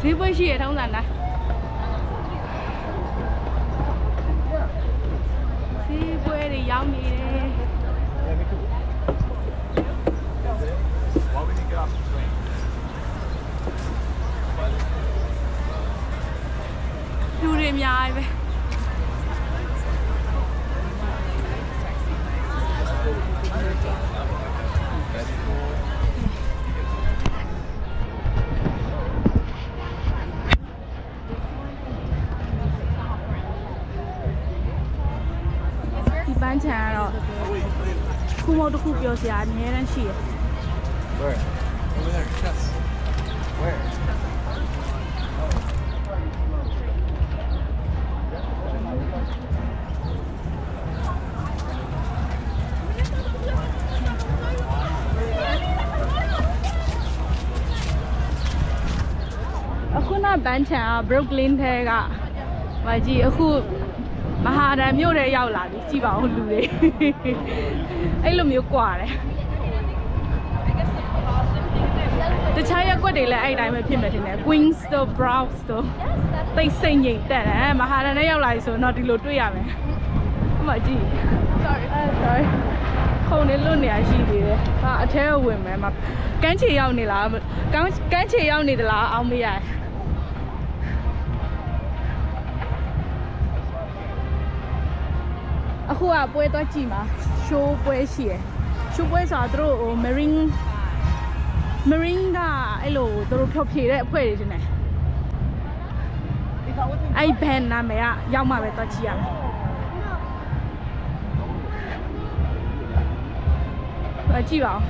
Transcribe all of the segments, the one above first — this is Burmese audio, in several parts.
ဈေးပွဲရှိရထုံးစံတိုင်း ခုမဟုတ်တစ်ခုပြောစရာအများတန်းရှိတယ် Where? Over there, chest. Where? အခုနဘန်းချံက Brooklyn ထဲကမကြီးအခု မဟာဒန်မြို့ထဲရောက်လာပြီကြည့်ပါဦးလူတွေအဲ့လိုမျိုးကွာတယ်တခြားရက်ကွက်တွေလည်းအဲ့အတိုင်းပဲဖြစ်မယ်ထင်တယ် Queens တို့ Bronx တို့တိတ်ဆိတ်ငိမ်တက်တယ်မဟာဒန်ထဲရောက်လာပြီဆိုတော့ဒီလိုတွေ့ရမယ်အမကြည့် sorry sorry ခုံနေလွတ်နေရရှိသေးတယ်ဟာအထဲကိုဝင်မယ်မကန်းချေရောက်နေလားကန်းကန်းချေရောက်နေသလားအောင်မရ အခုကပွဲတော့ကြည့်မှာ show ပွဲရှိရယ် show ပွဲဆိုတာသူတို့ဟို marine marine ကအဲ့လိုသူတို့ဖြောဖြေတဲ့အဖွဲ့တွေတင်တယ်အဲ့ band နာမည်ကရောက်မှပဲတော့ကြည့်ရမယ်အကြည့်ပါဦး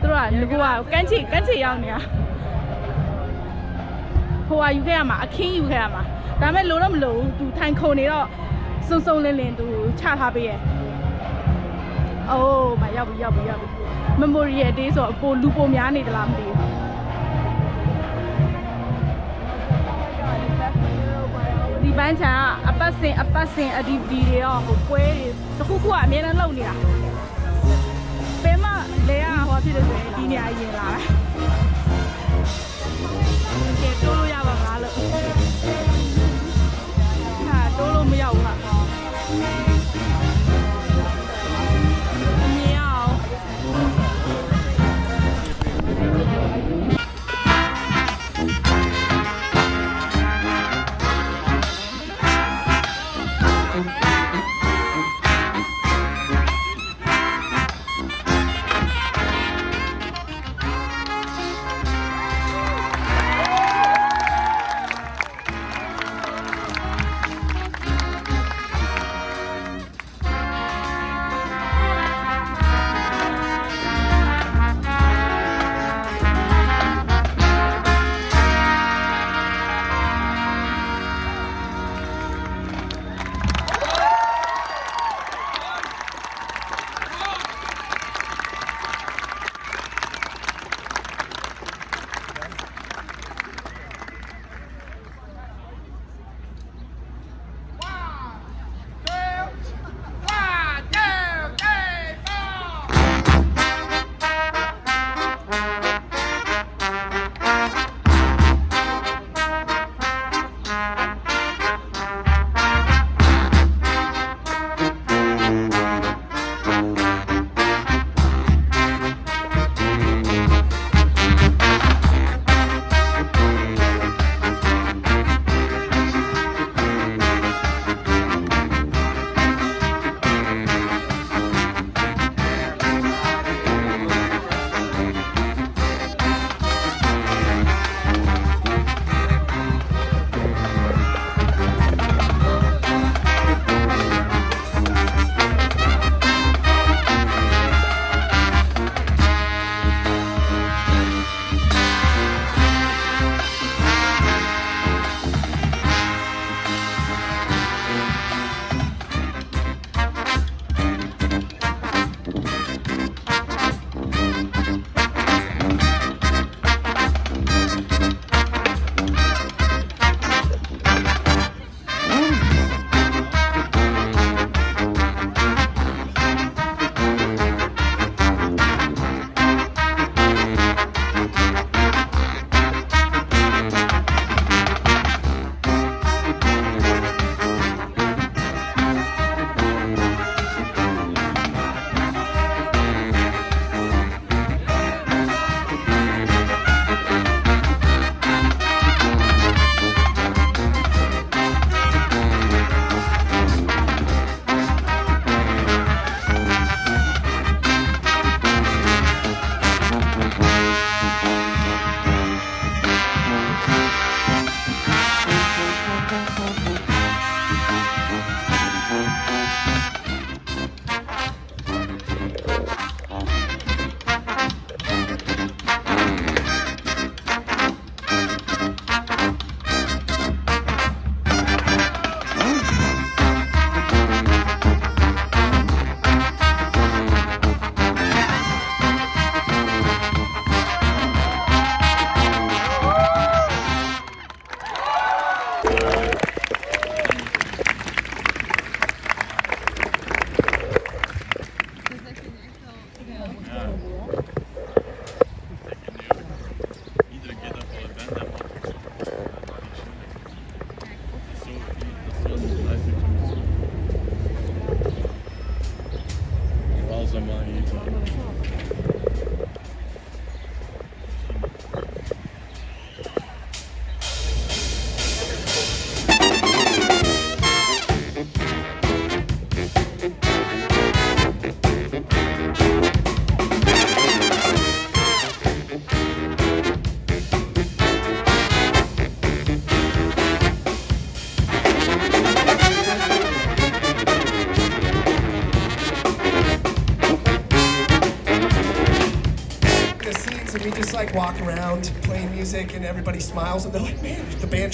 သူတို့ကငကူကကန်းချီကန်းချီရောက်နေတာဟိုကယူခဲ့ရမှာအခင်းယူခဲ့ရမှာဒါပေမဲ့လိုတော့မလိုဘူးသူထိုင်ခုံနေတော့စုံစုံလင်းလင်းသူ ချထားပေးရဲ့အိုးမရောက်ပြီရောက်ပြီရောက်ပြီ memorial day ဆိုတော့ပိုလူပိုများနေသလားမသိဘူးဒီပန်းချာအပတ်စဉ်အပတ်စဉ် activity တွေရောဟိုပွဲတွေတစ်ခုခုကအများနဲ့လုပ်နေတာဘယ်မှလဲရဟောဖြစ်တယ်ဆိုရင်ဒီနေရာရင်လာတယ်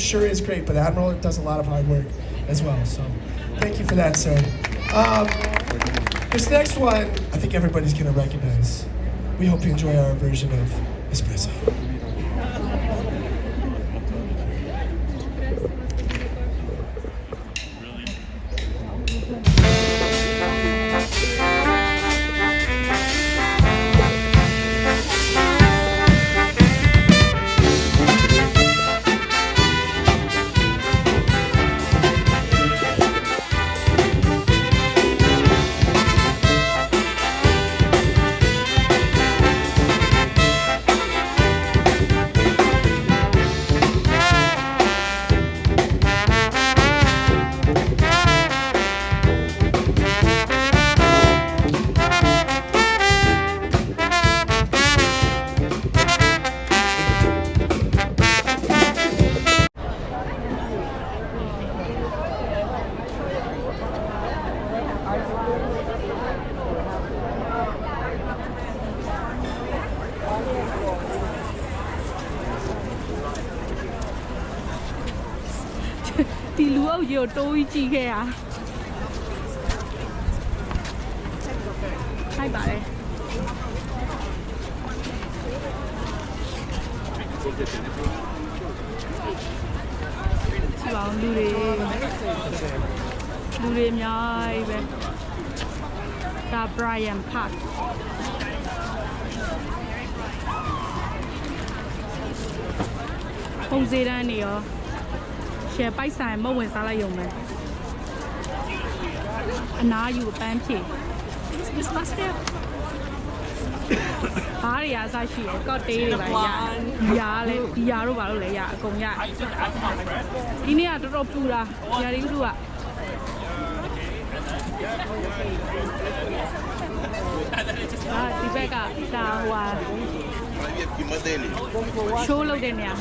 sure is great. But Admiral does a lot of hard work as well. So thank you for that, sir. Um, this next one, I think everybody's going to recognize. We hope you enjoy our version of Espresso. ။ ဒီလူအုပ်ကြီးကိုတိုးကြီးကြည့်ခဲ့ရ။ဟိုက်ပါလေ။ဒီပါဦးလူတွေလူတွေအများကြီးပဲ။ဒါ Brian Park ပုံစံတန်းနေ ရောရှယ်ပိုက်ဆိုင်မုတ်ဝင်စားလိုက်ရုံပဲအနာယူအပန်းဖြေ Miss Master ဘားတွေရအစားရှိရယ်ကော့တေးတွေပါရရလဲဒီရတို့ဘာလို့လဲရအကုန်ရဒီနေ့ကတော်တော်ပူတာရာဒီဥတုကအာဒီဘက်ကဒါဟိုဟာရှိုးလုပ်တဲ့နေရာ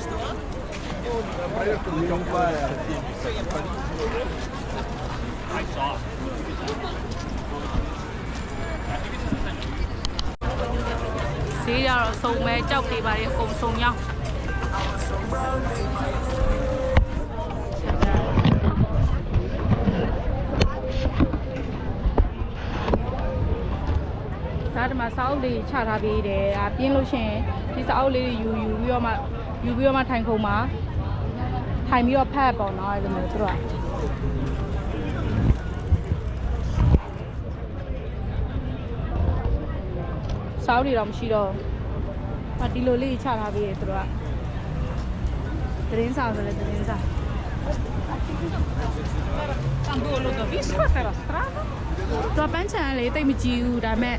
ဈေးရတော့စုံမဲကြောက်တွေပါလေအကုန်စုံရောက်ဒါဒီမှာစာအုပ်လေးချထားပေးတယ်ဒါပြင်းလို့ရှရင်ဒီစာအုပ် ထိုင်ခုံမှာထိုင်ပြီးတော့ဖတ်ပေါ့နော်အဲ့လိုမျိုးသူတို့ကစာအုပ်တွေတော့မရှိတော့ဘူးဟာဒီလိုလေးချထားပေးတယ်သူတို့ကသတင်းစာဆိုလည်းသတင်းစာတော့ပန်းချံကလေတိတ်မကြည့်ဘူးဒါပေမဲ့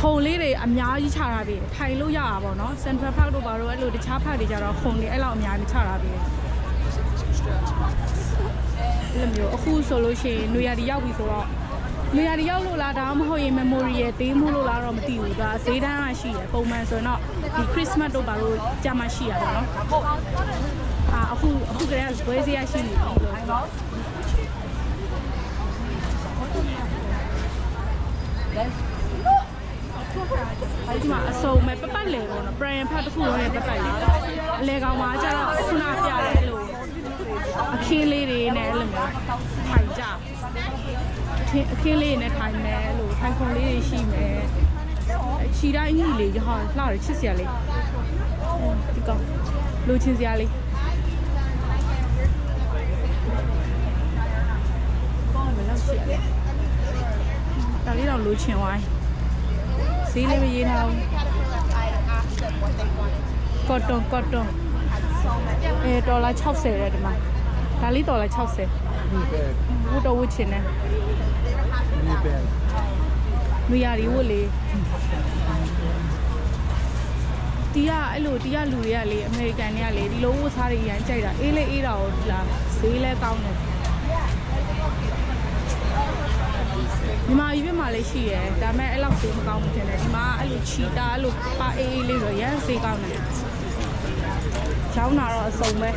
ခုံလေးတွေအများကြီးချထားပြီထိုင်လို့ရတာပေါ့နော် Central Park တို့ဘာလို့အဲ့လိုတခြား park တွေကြတော့ခုံတွေအဲ့လောက်အများကြီးချထားပြီ အဲ့လိုမျိုးအခုဆိုလို့ရှိရင်နွေရာသီရောက်ပြီဆိုတော့နွေရာသီရောက်လို့လားဒါမှမဟုတ်ရင် memory ရဲ့သေးမှုလို့လားတော့မသိဘူးဒါဈေးတန်းကရှိရပုံမှန်ဆိုရင်တော့ဒီ Christmas တို့ဘာလို့ကြာမှရှိရပါတော့အာအခုအခုကလေးကဘွဲစရာရှိနေပြီလို့အဲဒီမှာအစုံမဲ့ပတ်ပတ်လေပေါ့နော် brand ဖတ်တစ်ခုလုံးရဲ့ပတ်ပတ်လေအလေကောင်မှာကျတော့ခုနပြတယ်လို့ အခင်းလေးတွေနဲ့အဲ့လိုမျိုးထိုင်ကြအခင်းအခင်းလေးတွေနဲ့ထိုင်မယ်လို့ထိုင်ခွန်လေးတွေရှိမယ်ခြီတိုင်းကြီးလေးဟာလှတယ်ချစ်စရာလေးဒီကောင်လိုချင်စရာလေးကောင်းမလားရှိရလေဒါလေးတော့လိုချင်ဝိုင်းဈေးလေးမရေးထားဘူးကော့တွန်ကော့တွန်အဲဒေါ်လာ60တဲ့ဒီမှာ ဒါလေးဒေါ်လာ60ဝတ်တော့ဝတ်ချင်တယ်မရရီဝတ်လေတီးရအဲ့လိုတီးရလူတွေကလေအမေရိကန်တွေကလေဒီလိုဝတ်စားတွေရမ်းကြိုက်တာအေးလေးအေးတာကိုဒီလားဈေးလဲကောင်းတယ်ညီမကြီးပြမှာလည်းရှိရယ်ဒါပေမဲ့အဲ့လောက်ဈေးမကောင်းဘူးထင်တယ်ဒီမှာအဲ့လိုချီတာအဲ့လိုပါအေးအေးလေးဆိုရမ်းဈေးကောင်းတယ်ရောင်းတာတော့အစုံပဲ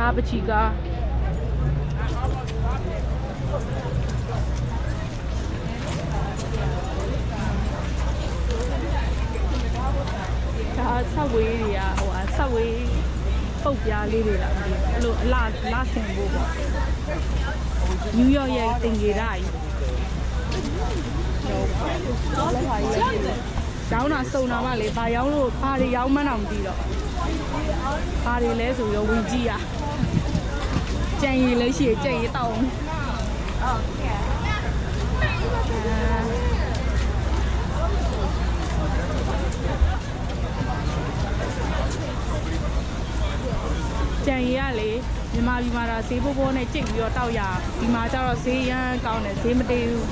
ဒါပချီကားဒါဆက်ဝေးတွေကဟိုအဆက်ဝေးပုတ်ပြားလေးတွေလားမသိဘူးအဲ့လိုအလားလားဆင်ဖို့ပေါ့နယူးယောက်ရဲ့တင်ကြီးဒါကြီးရောင်းတာစုံတာမှလေဘာရောင်းလို့ဘာတွေရောင်းမှန်းတော့မသိတော့ဘာတွေလဲဆိုရောဝင်ကြည့်ရ ကြံရည်လည်းရှိရကြံရည်တောင်းကြံရည်ကလေမြန်မာပြည်မှာတော့ဈေးပိုးပိုးနဲ့ကြိတ်ပြီးတော့တောက်ရဒီမှာကျတော့ဈေးရမ်းကောင်းတယ်ဈေးမတည်ဘူး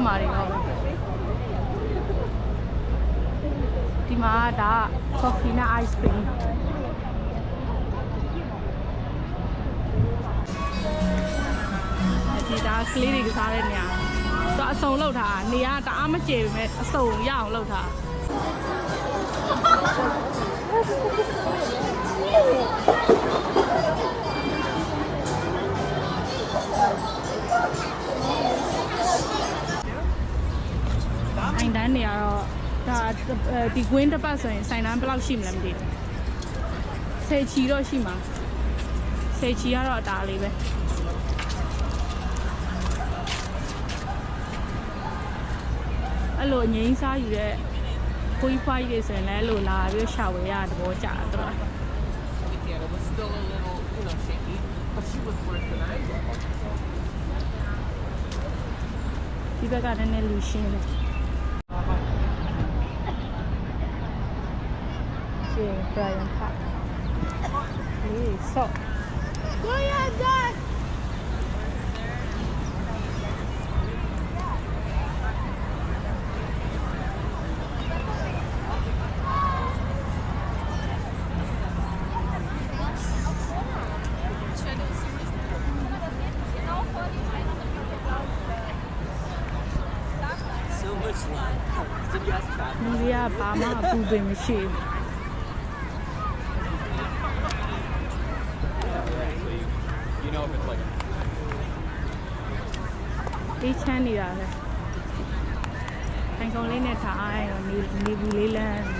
ဘုဘမာတွေရောဒီမှာဒါ coffee နဲ့ ice cream ဒီဒါကလေးတွေကစားတဲ့နေရာသူအစုံလောက်ထားတာနေရာတအားမကျေပေမဲ့အစုံရအောင်လောက်ထား တာအိုင်တန်းနေရတော့ဒါဒီကွင်းတစ်ပတ်ဆိုရင်ဆိုင်တန်းဘယ်လောက်ရှိမလဲမသိဘူးဆယ်ချီတော့ရှိမှာဆယ်ချီကတော့အတားလေးပဲအဲ့လိုငိမ့်စားယူတဲ့ခွေးဖွားကြီးတွေဆိုရင်လည်းအဲ့လိုလာပြီးရှာဝယ်ရတဲ့ဘောကြတာတော့ It was still a little, you know, shaky, but she was worse than I was. ဒီဘက်ကနည်းနည်းလူရှင်းတယ်ရှ င်း Brian Park ဒီဆော့ကိုရဒတ်လူတွေကဘာမှအပူပင်မရှိဘူး You know if it's like အေးချမ်းနေတာလေထိုင်ကုန်လေးနဲ့ထားရင်တော့နေနေဘူးလေးလန်းနေတာ